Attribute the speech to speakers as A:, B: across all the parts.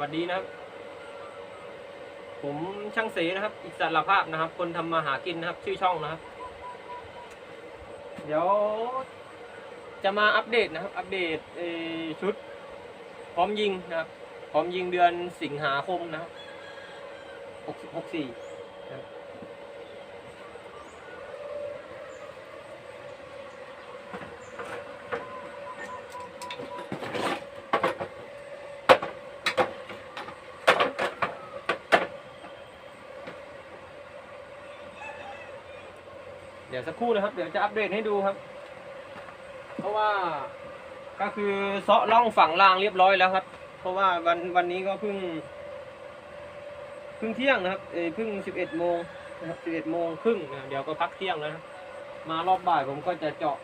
A: วัสดีนะครับ ผมช่างเสนะครับ อิสระภาพนะครับ คนทำมาหากินนะครับ ชื่อช่องนะครับ เดี๋ยวจะมาอัปเดตนะครับ อัปเดตชุด พร้อมยิงนะครับ พร้อมยิงเดือนสิงหาคมนะครับหกหกสี่ เดี๋ยวสักครู่นะครับ เดี๋ยวจะอัปเดตให้ดูครับ เพราะว่าก็คือเซาะล่องฝั่งล่างเรียบร้อยแล้วครับ เพราะว่าวันวันนี้ก็เพิ่งเพิ่งเที่ยงนะครับเออเพิ่งสิบเอ็ดโมงนะครับสิบเอ็ดโมงครึ่งนะเดี๋ยวก็พักเที่ยงแล้วนะมารอบบ่ายผมก็จะเจาะ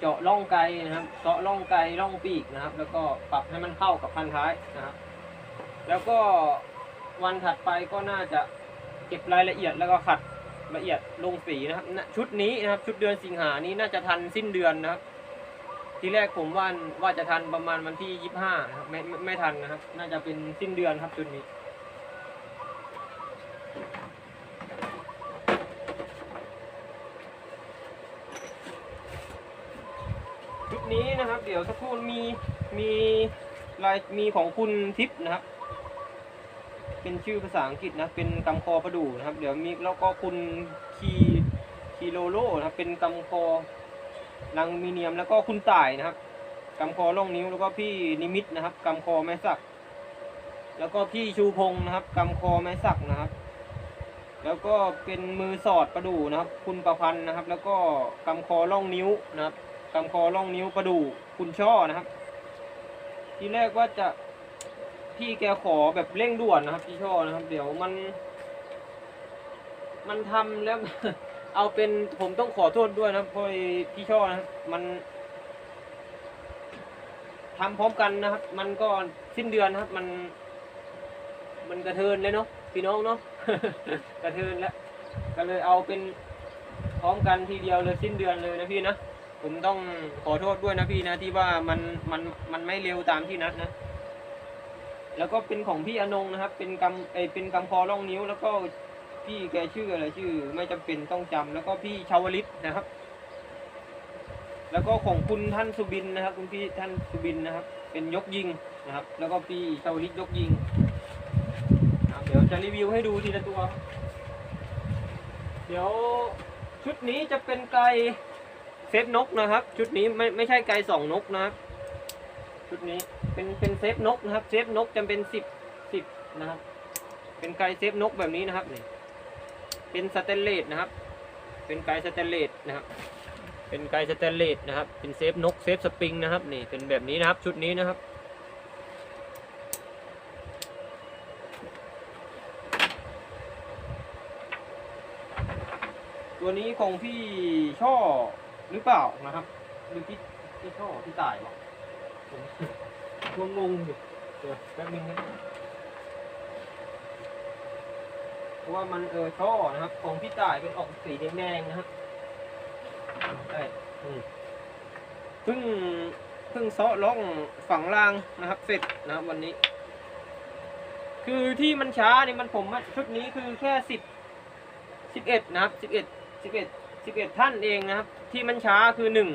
A: เจาะล่องไกลนะครับเจาะล่องไกลล่องปีกนะครับ แล้วก็ปรับให้มันเข้ากับพันท้ายนะครับ แล้วก็วันถัดไปก็น่าจะเก็บรายละเอียดแล้วก็ขัด ละเอียดลงสีนะครับ ชุดนี้นะครับ ชุดเดือนสิงหานี้น่าจะทันสิ้นเดือนนะครับ ทีแรกผมว่าว่าจะทันประมาณวันที่ยี่ห้านะครับไมไม่ไม่ทันนะครับ น่าจะเป็นสิ้นเดือนครับชุดนี้ชุดนี้นะครับ เดี๋ยวสักครู่มีมีลายมีของคุณทิพย์นะครับ เป็นชื่อภาษาอังกฤษนะ เป็นกำคอประดู่นะครับ เดี๋ยวมีแล้วก็คุณคีคีโลโลนะครับ เป็นกำคอลังมีเนียมแล้วก็คุณต่ายนะครับกำคอล่องนิ้วแล้วก็พี่นิมิตนะครับกำคอไม้สัก แล้วก็พี่ชูพงนะครับกำคอไม้สักนะครับ แล้วก็เป็นมือสอดประดู่นะครับ คุณประพันธ์นะครับ แล้วก็กำคอล่องนิ้วนะครับกำคอล่องนิ้วประดู่คุณช่อนะครับ ที่แรกว่าจะ พี่แกขอแบบเร่งด่วนนะครับ พี่ช่อนะครับ เดี๋ยวมัน มันทำแล้ว เอาเป็นผมต้องขอโทษด้วยนะครับเพราะพี่ช่อนะครับมันทำพร้อมกันนะครับ มันก็สิ้นเดือนนะครับ มัน มันกระเทินเลยเนาะพี่น้องเนาะกระเทินแล้วก็เลยเอาเป็นพร้อมกันทีเดียวเลยสิ้นเดือนเลยนะพี่นะผมต้องขอโทษด้วยนะพี่นะที่ว่ามันมันมันไม่เร็วตามที่นัดนะ แล้วก็เป็นของพี่อนงนะครับ เป็นกำเอเป็นกำคอร่องนิ้ว แล้วก็พี่แกชื่ออะไรชื่อ ไม่จำเป็นต้องจำแล้วก็พี่ชาวลิตนะครับ แล้วก็ของคุณท่านสุบินนะครับ คุณพี่ท่านสุบินนะครับ เป็นยกยิงนะครับ แล้วก็พี่ชาวลิตยกยิงเดี๋ยวจะรีวิวให้ดูทีละตัว เดี๋ยวชุดนี้จะเป็นไก่เซฟนกนะครับ ชุดนี้ไม่ไม่ใช่ไก่สองนกนะครับ ชุดนี้เป็นเป็นเซฟนกนะครับ เซฟนกจะเป็นสิบสิบนะครับ เป็นไกเซฟนกแบบนี้นะครับนี่เป็นสเตนเลสนะครับ เป็นไกสเตนเลสนะครับ เป็นไกสเตนเลสนะครับ เป็นเซฟนกเซฟสปริงนะครับนี่เป็นแบบนี้นะครับชุดนี้นะครับตัวนี้ของพี่ช่อหรือเปล่านะครับหรือพี่พี่ช่อพี่ต่ายวะ ผมงงๆอยู่เดี๋ยวแป๊บนึงเพราะว่ามันเออช่อนะครับ ของพี่ต่ายเป็นออกสีแดงๆนะครับใช่อืมเพิ่งเพิ่งเซาะล่องฝั่งล่างนะครับ เสร็จนะครับวันนี้ คือที่มันช้าเนี่ยมันผมว่าชุดนี้คือแค่สิบสิบเอ็ดนะครับสิบเอ็ดสิบเอ็ดสิบเอ็ดท่านเองนะครับ ที่มันช้าคือหนึ่ง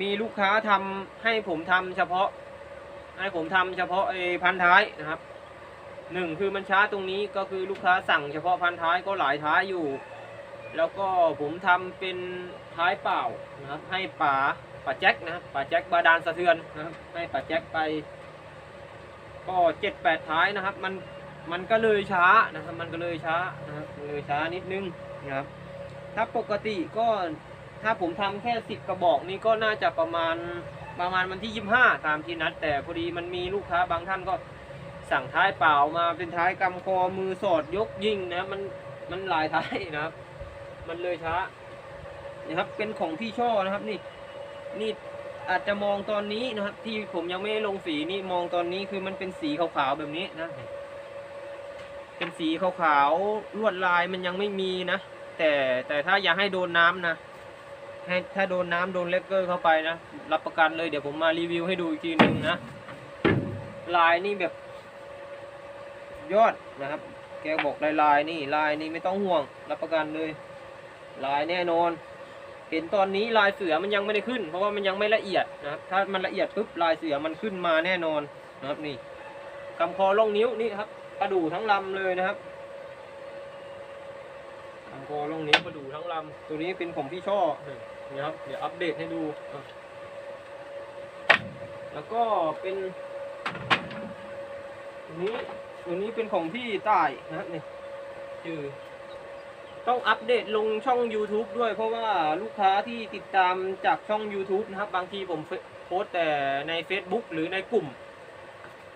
A: มีลูกค้าทำให้ผมทำเฉพาะ ให้ผมทำเฉพาะไอ้พันท้ายนะครับหนึ่งคือมันช้าตรงนี้ก็คือลูกค้าสั่งเฉพาะพันท้ายก็หลายท้ายอยู่ แล้วก็ผมทำเป็นท้ายเปล่านะครับ ให้ป๋าป๋าแจ็คนะครับป๋าแจ็คบาดาลสะเทือนนะครับ ให้ป๋าแจ็คไป ก็เจ็ดแปดท้ายนะครับ มันมันก็เลยช้านะครับ มันก็เลยช้านะครับเลยช้านิดนึงนะครับ ถ้าปกติก็ ถ้าผมทำแค่สิบกระบอกนี้ก็น่าจะประมาณประมาณวันที่ยี่ห้าตามที่นัด แต่พอดีมันมีลูกค้าบางท่านก็สั่งท้ายเปล่ามาเป็นท้ายกำคอมือสอดยกยิงนะมันมันหลายท้ายนะครับ มันเลยช้านะครับเป็นของพี่ช่อนะครับนี่นี่อาจจะมองตอนนี้นะครับ ที่ผมยังไม่ลงสีนี่มองตอนนี้คือมันเป็นสีขาวๆแบบนี้นะ เป็นสีขาวๆลวดลายมันยังไม่มีนะ แต่แต่ถ้าอย่าให้โดนน้ำนะ ให้ถ้าโดนน้ำโดนเลกเกอร์เข้าไปนะ รับประกันเลยเดี๋ยวผมมารีวิวให้ดูอีกทีหนึ่งนะ ลายนี่แบบ ยอดนะครับ แกบอกลายลายนี่ลายนี่ไม่ต้องห่วง รับประกันเลย ลายแน่นอน เห็นตอนนี้ลายเสือมันยังไม่ได้ขึ้น เพราะว่ามันยังไม่ละเอียดนะครับ ถ้ามันละเอียดปุ๊บลายเสือมันขึ้นมาแน่นอนนะครับนี่กำคอล่องนิ้วนี่ครับกระดูทั้งลำเลยนะครับกำคอล่องนิ้วกระดูทั้งลำตัวนี้เป็นของพี่ช่อ นี่ครับ เดี๋ยวอัปเดตให้ดู แล้วก็เป็นตัวนี้ตัวนี้เป็นของพี่ต่ายนะนี่ชื่อต้องอัปเดตลงช่อง YouTube ด้วย เพราะว่าลูกค้าที่ติดตามจากช่อง YouTube นะครับ บางทีผมโพสแต่ใน Facebook หรือในกลุ่ม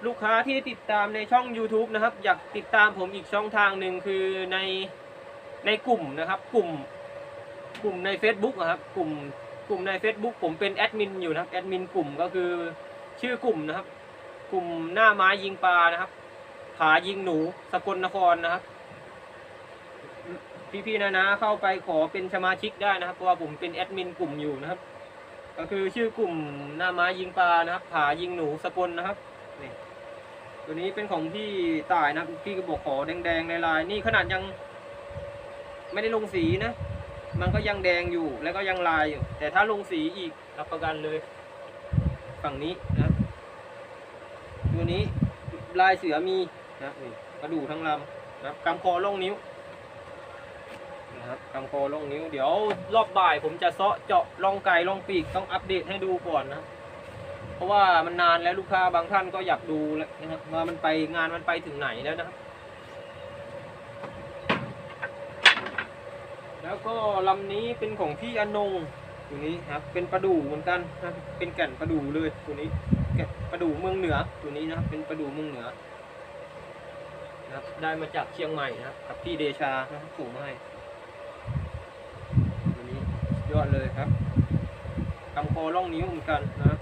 A: ลูกค้าที่ติดตามในช่อง YouTube นะครับ อยากติดตามผมอีกช่องทางหนึ่งคือในในกลุ่มนะครับ กลุ่ม กลุ่มใน Facebook นะครับกลุ่มกลุ่มใน Facebook ผมเป็นแอดมินอยู่นะครับแอดมินกลุ่มก็คือชื่อกลุ่มนะครับ กลุ่มหน้าไม้ยิงปลานะครับผายิงหนูสกลนครนะครับพี่ๆนะนะเข้าไปขอเป็นสมาชิกได้นะครับ เพราะว่าผมเป็นแอดมินกลุ่มอยู่นะครับ ก็คือชื่อกลุ่มหน้าไม้ยิงปลานะครับผายิงหนูสกลนะครับนี่ตัวนี้เป็นของพี่ตายนะพี่ก็บอกขอแดงๆลายๆนี่ขนาดยังไม่ได้ลงสีนะ มันก็ยังแดงอยู่แล้วก็ยังลายอยู่ แต่ถ้าลงสีอีกรับประกันเลย ฝั่งนี้นะตัวนี้ลายเสือมีนะนี่กระดูทั้งลำนะครับกำคอล่องนิ้วนะครับกำคอล่องนิ้ว เดี๋ยวรอบบ่ายผมจะเซาะเจาะล่องไก่ล่องปีกต้องอัปเดตให้ดูก่อนนะเพราะว่ามันนานแล้วลูกค้าบางท่านก็อยากดูแล้วนะครับว่ามันไปงานมันไปถึงไหนแล้วนะครับ แล้วก็ลำนี้เป็นของพี่อนงตัวนี้ครับเป็นปลาดูเหมือนกันนะเป็นแก่นปลาดูเลยตัวนี้แก่นปลาดูเมืองเหนือตัวนี้นะครับเป็นปลาดูเมืองเหนือนะครับได้มาจากเชียงใหม่นะครับกับพี่เดชานะครับส่งมาให้ตัวนี้ยอดเลยครับกำคอล่องนิ้วเหมือนกันนะ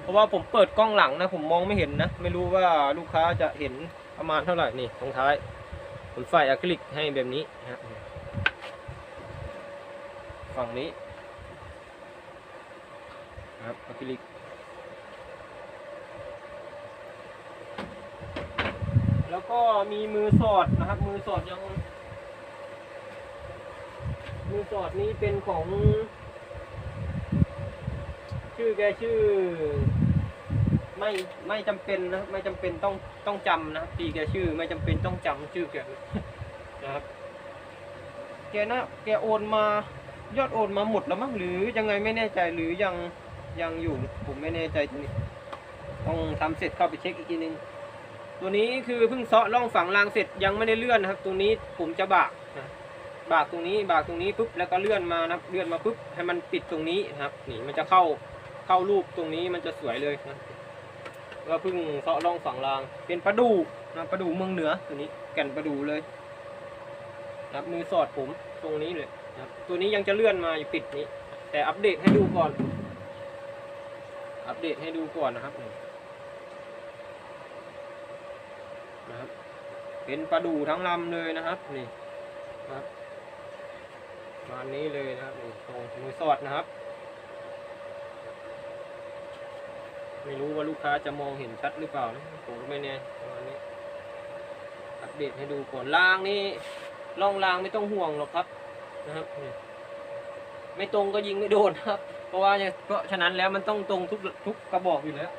A: เพราะว่าผมเปิดกล้องหลังนะผมมองไม่เห็นนะ ไม่รู้ว่าลูกค้าจะเห็นประมาณเท่าไหร่นี่ตรงท้าย ผมใส่อะคริลิกให้แบบนี้นะครับฝั่งนี้ครับอะคริลิกแล้วก็มีมือสอดนะครับ มือสอดยัง มือสอดนี้เป็นของ ชื่อแกชื่อ ไม่ไม่จำเป็นนะไม่จำเป็นต้องต้องจำนะครับตีแกชื่อ ไม่จำเป็นต้องจำชื่อแกนะครับแกนะแกโอนมายอดโอนมาหมดแล้วมั้งหรือยังไงไม่แน่ใจหรือยังยังอยู่ผมไม่แน่ใจตรงนี้ต้องทำเสร็จเข้าไปเช็คอีกทีนึง ตัวนี้คือเพิ่งเซาะร่องฝังรางเสร็จยังไม่ได้เลื่อนนะครับตรงนี้ผมจะบากนะบากตรงนี้บากตรงนี้ปุ๊บแล้วก็เลื่อนมานะครับเลื่อนมาปุ๊บให้มันปิดตรงนี้นะครับนี่มันจะเข้าเข้ารูปตรงนี้มันจะสวยเลยนะ ก็เพิ่งเซาะร่องฝังราง เป็นปลาดูนะปลาดูเมืองเหนือตัวนี้แก่นปลาดูเลยนะครับมือสอดผมตรงนี้เลยนะครับตัวนี้ยังจะเลื่อนมาอยู่ปิดนี้ แต่อัปเดตให้ดูก่อน อัปเดตให้ดูก่อนนะครับนะครับ เป็นปลาดูทั้งลำเลยนะครับนี่นะครับประมาณนี้เลยนะครับนี่ตรงมือสอดนะครับ ไม่รู้ว่าลูกค้าจะมองเห็นชัดหรือเปล่านะผมก็ไม่แน่ประมาณนี้อัปเดตให้ดูก่อนล่างนี่ล่องล่างไม่ต้องห่วงหรอกครับนะครับไม่ตรงก็ยิงไม่โดนครับ เพราะว่าเนี่ยเพราะฉะนั้นแล้วมันต้องตรงทุกทุกกระบอกอยู่แล้ว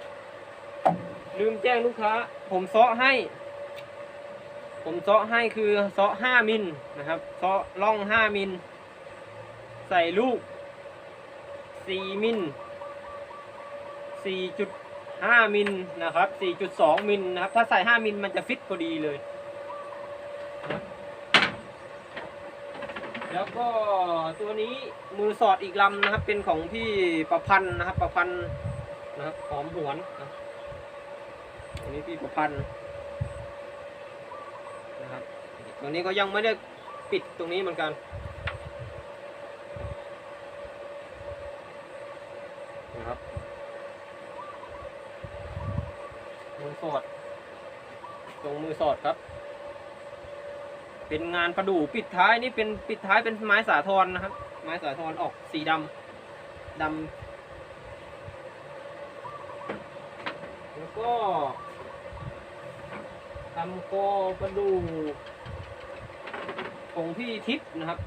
A: ลืมแจ้งลูกค้า ผมซาะให้ ผมซาะให้คือซาะห้ามิลนะครับซาะล่องห้ามิล ใส่ลูกสี่มิล สี่จุดห้ามิลนะครับสี่จุดสองมิลนะครับ ถ้าใส่ห้ามิลมันจะฟิตพอดีเลย แล้วก็ตัวนี้มือสอดอีกลำนะครับ เป็นของพี่ประพันธ์นะครับ ประพันธ์นะครับหอมหวนนะอันนี้พี่ประพันธ์นะครับ ตรงนี้ก็ยังไม่ได้ปิดตรงนี้เหมือนกันนะครับมือสอด ตรงมือสอด ครับ เป็นงานประดู่ปิดท้ายนี่เป็นปิดท้ายเป็นไม้สาทรนะครับ ไม้สาทรออกสีดำดำก็ทำคอประดูของพี่ทิพย์นะครับ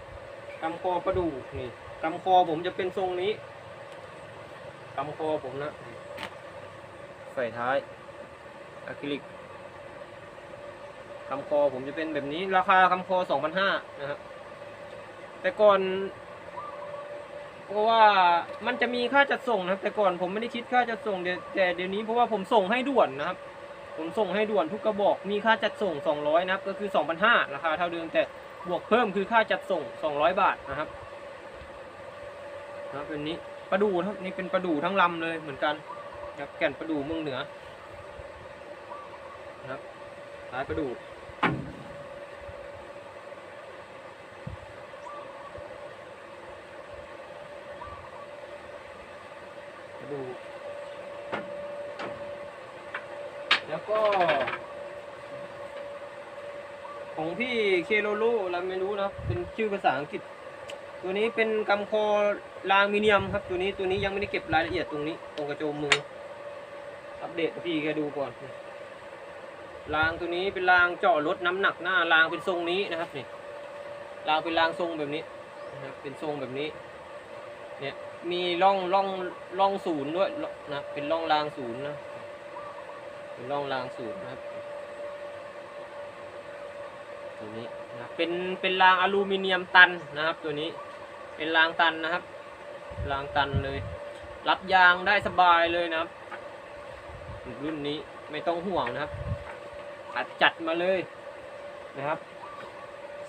A: กำคอประดูนี่กำคอผมจะเป็นทรงนี้กำคอผมนะใส่ท้ายอะคริลิก กำคอผมจะเป็นแบบนี้ ราคากำคอ2,500นะครับแต่ก่อนเพราะว่ามันจะมีค่าจัดส่งนะครับ แต่ก่อนผมไม่ได้คิดค่าจัดส่งแต่เดี๋ยวนี้เพราะว่าผมส่งให้ด่วนนะครับ ผมส่งให้ด่วนทุกกระบอกมีค่าจัดส่ง 200นะครับก็คือ2,500ราคาเท่าเดิมแต่บวกเพิ่มคือค่าจัดส่ง 200 บาทนะครับนะเป็นนี้ประดูครับนี่เป็นประดูทั้งลำเลยเหมือนกันนะครับแก่นประดูเมืองเหนือนะครับสายประดูมาดู แล้วก็ ของพี่ เคโลโลเราไม่รู้นะเป็นชื่อภาษาอังกฤษ ตัวนี้เป็นกำคอลามิเนียมครับตัวนี้ตัวนี้ยังไม่ได้เก็บรายละเอียดตรงนี้ ตรงกระโจมมือ อัปเดตพี่แกดูก่อนรางตัวนี้เป็นรางเจาะรถน้ำหนักหน้ารางเป็นทรงนี้นะครับนี่รางเป็นรางทรงแบบนี้นะครับเป็นทรงแบบนี้ เนี่ยมีร่องร่องร่องศูนย์ด้วยนะเป็นร่องรางศูนย์นะเป็นร่องรางศูนย์นะครับ ตัวนี้นะเป็นเป็นรางอลูมิเนียมตันนะครับตัวนี้เป็นรางตันนะครับรางตันเลยรับยางได้สบายเลยนะครับ รุ่นนี้ไม่ต้องห่วงนะครับอัดจัดมาเลยนะครับ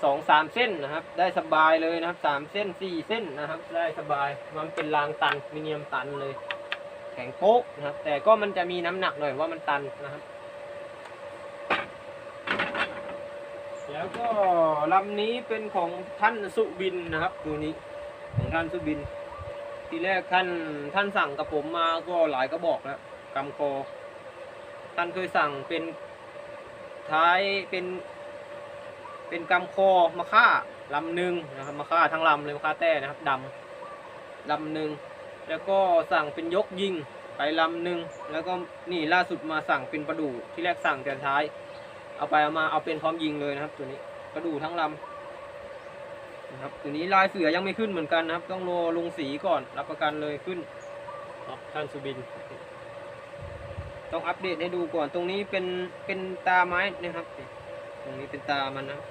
A: สองสามเส้นนะครับ ได้สบายเลยนะครับสามเส้นสี่เส้นนะครับ ได้สบายมันเป็นรางตันมิเนียมตันเลย แข็งโป๊กนะครับ แต่ก็มันจะมีน้ำหนักหน่อยว่ามันตันนะครับ แล้วก็ลำนี้เป็นของท่านสุบินนะครับตัวนี้ของท่านสุบิน ทีแรกท่านท่านสั่งกับผมมาก็หลายกระบอกแล้วกำคอท่านเคยสั่งเป็นท้ายเป็น เป็นกำคอมะค่าลำหนึ่งนะครับมะค่าทั้งลำเลยมะค่าแต้นะครับดำลำหนึ่งแล้วก็สั่งเป็นยกยิงไปลำหนึ่งแล้วก็นี่ล่าสุดมาสั่งเป็นประดูที่แรกสั่งแต่ท้าย เอาไปเอามาเอาเป็นพร้อมยิงเลยนะครับ ตัวนี้ประดูทั้งลำนะครับตัวนี้ลายเสือยังไม่ขึ้นเหมือนกันนะครับ ต้องรอลงสีก่อนรับประกันเลยขึ้นครับท่านสุบิน ต้องอัปเดตให้ดูก่อนตรงนี้เป็นเป็นตาไม้นะครับ ตรงนี้เป็นตามันนะ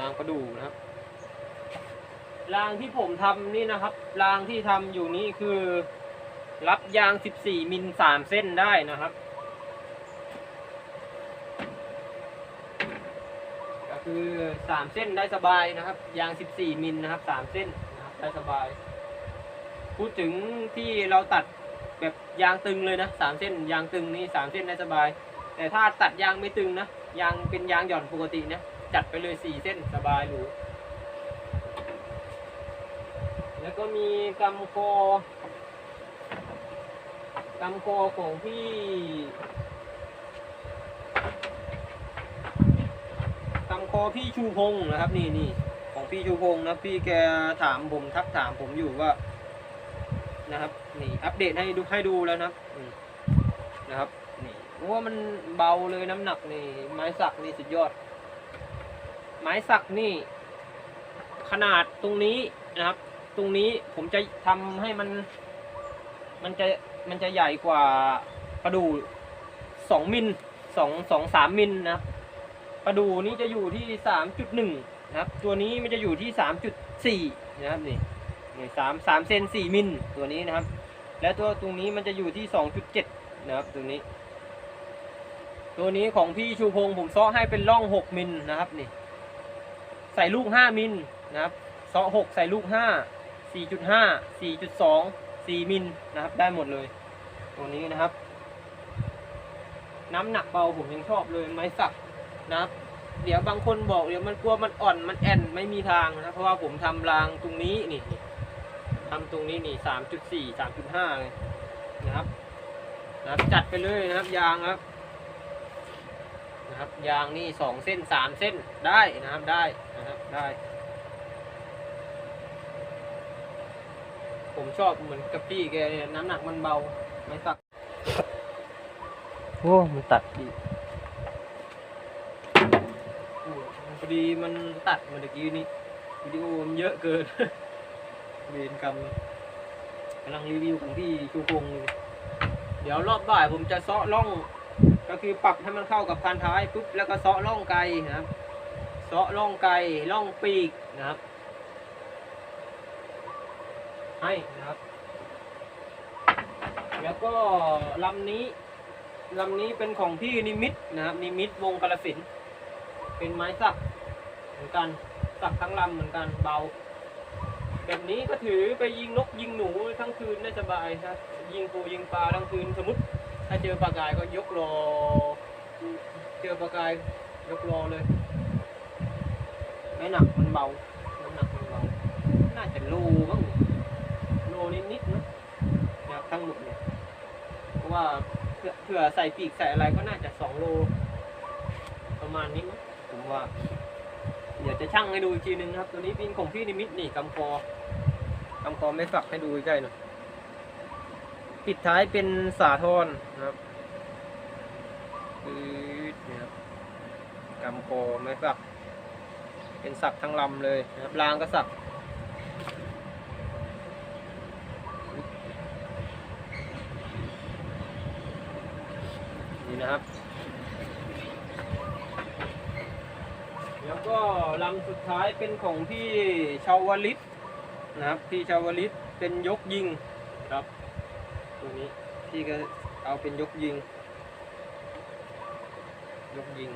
A: รางประดูนะครับรางที่ผมทำนี่นะครับรางที่ทำอยู่นี่คือ รับยาง 14 มิล 3 เส้นได้นะครับ คือ 3 เส้นได้สบายนะครับ ยาง 14 มิลนะครับ 3 เส้นนะครับได้สบาย พูดถึงที่เราตัดแบบยางตึงเลยนะสามเส้นยางตึงนี่สามเส้นได้สบาย แต่ถ้าตัดยางไม่ตึงนะยางเป็นยางหย่อนปกตินี่ยจัดไปเลยสี่เส้นสบายหรูแล้วก็มีกำโคกำโคของพี่ กำโคพี่ชูพงศ์นะครับ นี่นี่ของพี่ชูพงศ์นะพี่แกถามผมทักถามผมอยู่ว่า นะครับ นี่อัปเดตให้ดูให้ดูแล้วนะครับนะครับ นี่เพราะว่ามันเบาเลยน้ำหนักนี่ ไม้สักนี่สุดยอด ไม้สักนี่ ขนาดตรงนี้นะครับ ตรงนี้ผมจะทำให้มัน มันจะมันจะใหญ่กว่าประดูสองมิลสองสองสามมิลนะครับ ประดูนี้จะอยู่ที่สามจุดหนึ่งนะครับ ตัวนี้มันจะอยู่ที่สามจุดสี่นะครับนี่นี่สามสามเซนสี่มิลตัวนี้นะครับ แล้วตัวตรงนี้มันจะอยู่ที่สองจุดเจ็ดนะครับตัวนี้ ตัวนี้ของพี่ชูพงผมซ้อให้เป็นร่องหกมิลนะครับนี่ใส่ลูกห้ามิลนะครับซ้อหกใส่ลูกห้าสี่จุดห้าสี่จุดสองสี่มิลนะครับ ได้หมดเลย ตัวนี้นะครับ น้ำหนักเบาผมยังชอบเลยไม้สัก นะครับ เดี๋ยวบางคนบอกเดี๋ยวมันกลัวมันอ่อนมันแอนไม่มีทางนะเพราะว่าผมทำรางตรงนี้นี่ทำตรงนี้นี่สามจุดสี่สามจุดห้าเลยนะครับนะครับ จัดไปเลยนะครับยางครับนะครับ ยางนี่สองเส้นสามเส้นได้นะครับได้นะครับได้ ผมชอบเหมือนกับพี่แกเนี่ยน้ำหนักมันเบาไม่สัก
B: โอ้มันตัดดี
A: โอ้พ อดีมันตัดเมื่อกี้นี้วิดีโอมันเยอะเกิน เวรกรรมกำลังรีวิวของพี่ชูพงอยู่เดี๋ยวรอบบ่ายผมจะเซาะร่อง ก็คือปรับให้มันเข้ากับคันท้ายปุ๊บแล้วก็เซาะร่องไกลนะครับเซาะร่องไกลร่องปีกนะครับ ให้นะครับ แล้วก็ลำนี้ลำนี้เป็นของพี่นิมิตนะครับ นิมิตวงกระสินเป็นไม้สัก มือนกัน สักทั้งลำเหมือนกันเบา แบบนี้ก็ถือไปยิงนกยิงหนูทั้งคืนได้สบายครับยิงปูยิงปลาทั้งคืนสมมติ ถ้าเจอปลากายก็ยกรอ เจอปลากายยกรอเลยไม่หนักมันเบาน้ำหนักมันเบาน่าจะโลบ้างโลนิดๆนะนะครับทั้งหมดเนี่ยเพราะว่าเผื่อใส่ปีกใส่อะไรก็น่าจะสองโล ประมาณนี้มั้งผมว่า เดี๋ยวจะชั่งให้ดูอีกทีนึงครับ ตัวนี้เป็นของพี่นิมิตนี่กำคอกำคอไม่ฝักให้ดูใกล้หน่อยปิดท้ายเป็นสาทรนะครับปืดนี่ครับกำคอไม่ฝัก เป็นสักทั้งลำเลยนะครับรางก็สักนี่นะครับ แล้ว ก็ลำสุดท้ายเป็นของพี่ชาวลิตนะครับพี่ชาวลิตเป็นยกยิงครับตัวนี้พี่ก็เอาเป็นยกยิง ยกยิง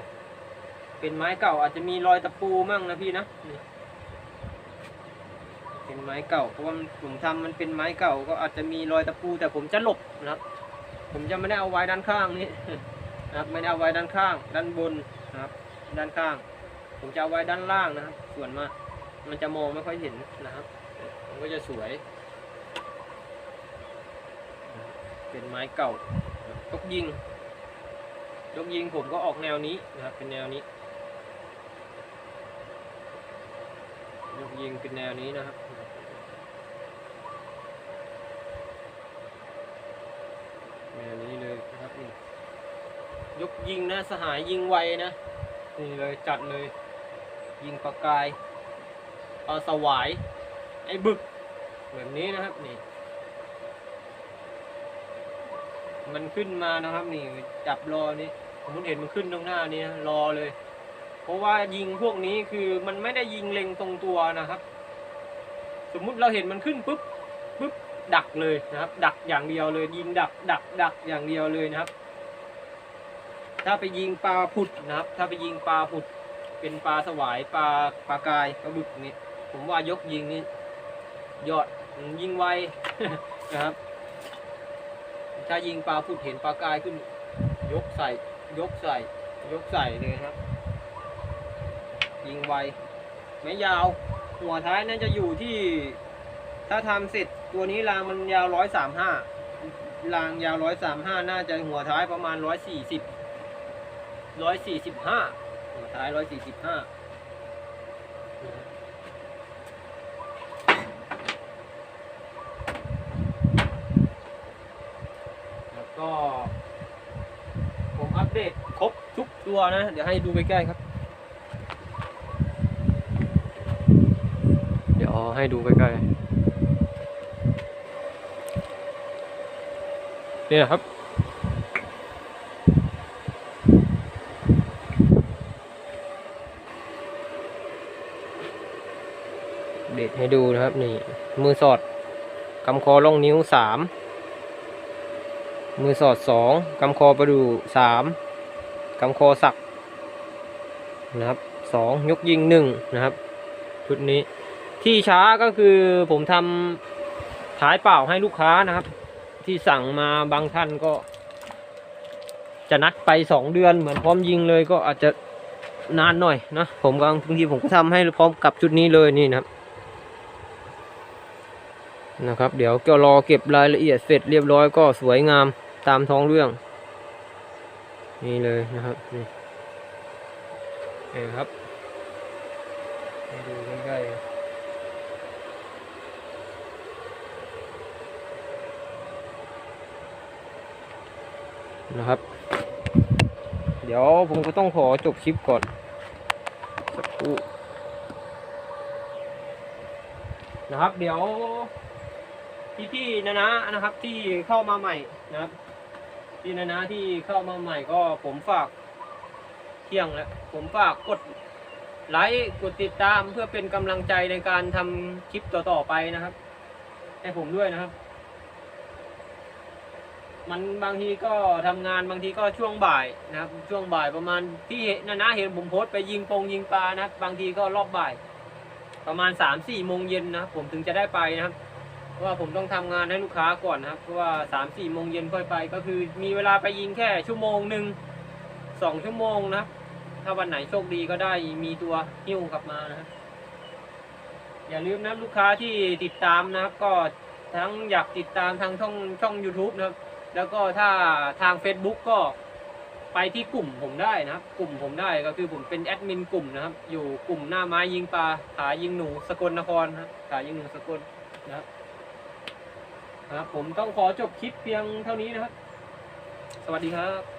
A: เป็นไม้เก่าอาจจะมีรอยตะปูมั่งนะพี่นะเป็นไม้เก่าเพราะว่าผมทำมันเป็นไม้เก่าก็อาจจะมีรอยตะปูแต่ผมจะหลบนะครับ ผมจะไม่ได้เอาไว้ด้านข้างนี้นะครับไม่ได้เอาไว้ด้านข้าง ด้านบนนะครับ ด้านข้าง ผมจะเอาไว้ด้านล่างนะครับ ส่วนมามันจะมองไม่ค่อยเห็นนะครับ มันก็จะสวย เป็นไม้เก่ายกยิงยกยิงผมก็ออกแนวนี้นะครับ เป็นแนวนี้ยกยิงเป็นแนวนี้นะครับแนวนี้เลยนะครับนี่ยกยิงนะสหายยิงไวนะนี่เลยจัดเลย ยิงประกายเอาสวาย ไอ้บึก แบบนี้นะครับนี่ มันขึ้นมานะครับนี่จับรอนี่ผมเห็นมันขึ้นตรงหน้านี้รอเลย เพราะว่ายิงพวกนี้คือมันไม่ได้ยิงเล็งตรงตัวนะครับ สมมุติเราเห็นมันขึ้นปุ๊บปุ๊บดักเลยนะครับ ดักอย่างเดียวเลย ยิงดัก ดัก ดักอย่างเดียวเลยนะครับ ถ้าไปยิงปลาผุดนะครับ ถ้าไปยิงปลาผุด เป็นปลาสวายปลาปลากายปลาบึกนี่ผมว่ายกยิงนี่ยอดยิงไวนะครับ ถ้ายิงปลาผุดเห็นปลากายขึ้น ยกใส่ ยกใส่ ยกใส่เลยครับ ยิงไวไม่ยาว หัวท้ายนั่นจะอยู่ที่ ถ้าทำเสร็จตัวนี้รางมันยาวร้อยสามห้ารางยาวร้อยสามห้าน่าจะหัวท้ายประมาณร้อยสี่สิบร้อยสี่สิบห้า หัวท้ายร้อยสี่สิบห้าแล้วก็ ผมอัปเดตครบทุกตัวนะ เดี๋ยวให้ดูใกล้ๆครับ เดี๋ยวให้ดูใกล้ๆเนี่ยครับ เด็ด ให้ดูนะครับนี่ มือสอดกำคอล่องนิ้วสามมือสอดสองกำคอประดูสามกำคอสักนะครับสองยกยิงหนึ่งนะครับชุดนี้ที่ช้าก็คือผมทำท้ายเปล่าให้ลูกค้านะครับ ที่สั่งมาบางท่านก็ จะนัดไปสองเดือนเหมือนพร้อมยิงเลยก็อาจจะนานหน่อยนะผมก็บางทีผมก็ทำให้พร้อมกับชุดนี้เลยนี่นะครับ นะครับ เดี๋ยวก็รอเก็บรายละเอียดเสร็จเรียบร้อยก็สวยงามตามท้องเรื่อง นี่เลยนะครับนี่เห็นครับให้ดูใกล้ๆนะครับ เดี๋ยวผมก็ต้องขอจบคลิปก่อนนะครับ เดี๋ยว พี่ๆนะนะนะครับ ที่เข้ามาใหม่นะครับพี่นะนะที่เข้ามาใหม่ก็ผมฝากเที่ยงแล้วผมฝากกดไลค์กดติดตามเพื่อเป็นกำลังใจในการทำคลิปต่อๆไปนะครับ ให้ผมด้วยนะครับ มันบางทีก็ทำงานบางทีก็ช่วงบ่ายนะครับ ช่วงบ่ายประมาณที่เห็นนะนะเห็นผมโพสต์ไปยิงปงยิงปลานะครับ บางทีก็รอบบ่าย ประมาณสามสี่โมงเย็นนะครับผมถึงจะได้ไปนะครับ ว่าผมต้องทำงานให้ลูกค้าก่อนนะครับเพราะว่าสามสี่โมงเย็นค่อยไป ก็คือมีเวลาไปยิงแค่ชั่วโมงหนึ่งสองชั่วโมงนะถ้าวันไหนโชคดีก็ได้มีตัวหิ้วกลับมานะอย่าลืมนะลูกค้าที่ติดตามนะครับ ก็ทั้งอยากติดตามทางช่องช่อง YouTube นะครับ แล้วก็ถ้าทาง Facebook ก็ไปที่กลุ่มผมได้นะครับ กลุ่มผมได้ก็คือผมเป็นแอดมินกลุ่มนะครับ อยู่กลุ่มหน้าไม้ยิงปลาขายิงหนูสกลนครนะครับขายิงหนูสกลนะครับ ครับผมต้องขอจบคลิปเพียงเท่านี้นะครับ สวัสดีครับ